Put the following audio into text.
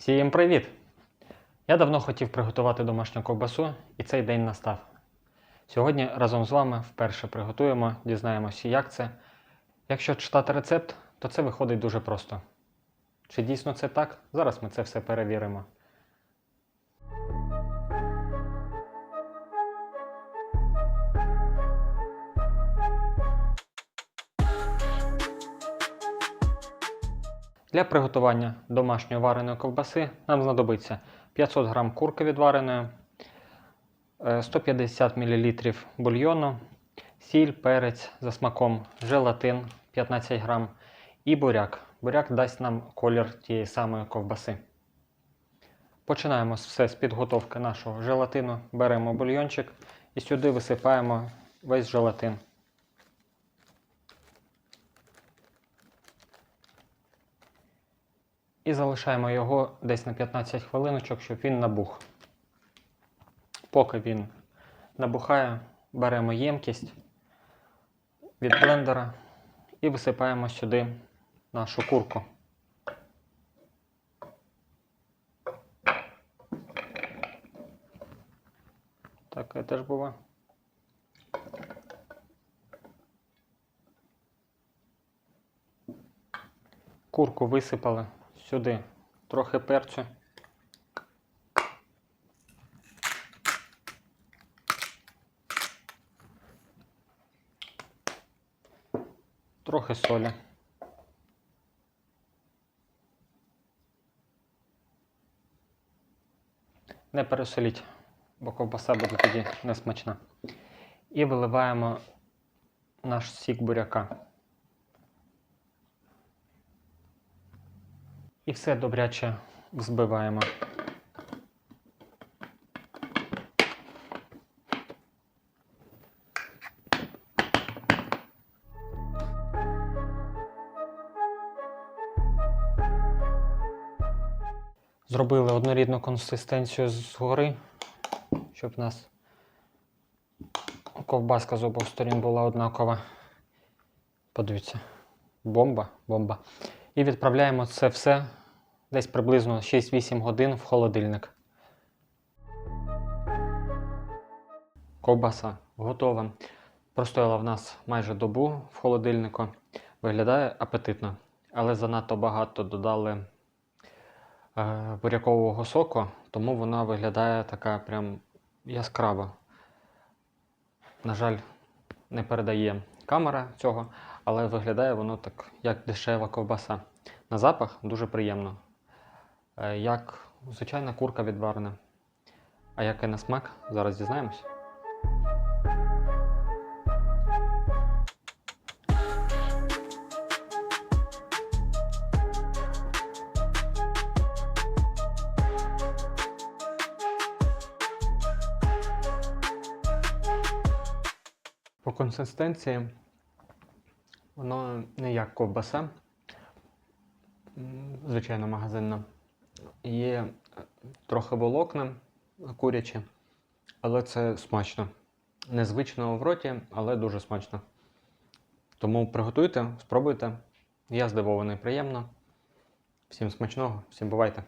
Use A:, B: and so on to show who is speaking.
A: Всім привіт! Я давно хотів приготувати домашню ковбасу, і цей день настав. Сьогодні разом з вами вперше приготуємо, дізнаємося, як це. Якщо читати рецепт, то це виходить дуже просто. Чи дійсно це так? Зараз ми це все перевіримо. Для приготування домашньої вареної ковбаси нам знадобиться 500 г курки відвареної, е, 150 мл бульйону, сіль, перець за смаком, желатин 15 г і буряк. Буряк дасть нам колір тієї самої ковбаси. Починаємо все з підготовки нашого желатину. Беремо бульйончик і сюди висипаємо весь желатин. І залишаємо його десь на 15 хвилиночок, щоб він набух. Поки він набухає, беремо ємкість від блендера і висипаємо сюди нашу курку. Таке теж буває. Курку висипали сюди трохи перцю. Трохи солі. Не пересоліть, бо ковбаса буде тоді несмачна. І виливаємо наш сік буряка. І все добряче взбиваємо. Зробили однорідну консистенцію згори, щоб у нас ковбаска з обох сторін була однакова. Подивіться. Бомба, бомба. І відправляємо це все десь приблизно 6-8 годин в холодильник. Ковбаса готова. Простояла в нас майже добу в холодильнику. Виглядає апетитно, але занадто багато додали е, бурякового соку, тому вона виглядає така прям яскрава. На жаль, не передає камера цього, але виглядає воно так, як дешева ковбаса. На запах дуже приємно. Е, Як звичайна курка відварена. А яке на смак, зараз дізнаємось. По консистенції воно не як ковбаса, звичайно, магазинна. Є е, трохи волокна курячі, але це смачно. Незвично в роті, але дуже смачно. Тому приготуйте, спробуйте. Я здивований приємно. Всім смачного, всім бувайте!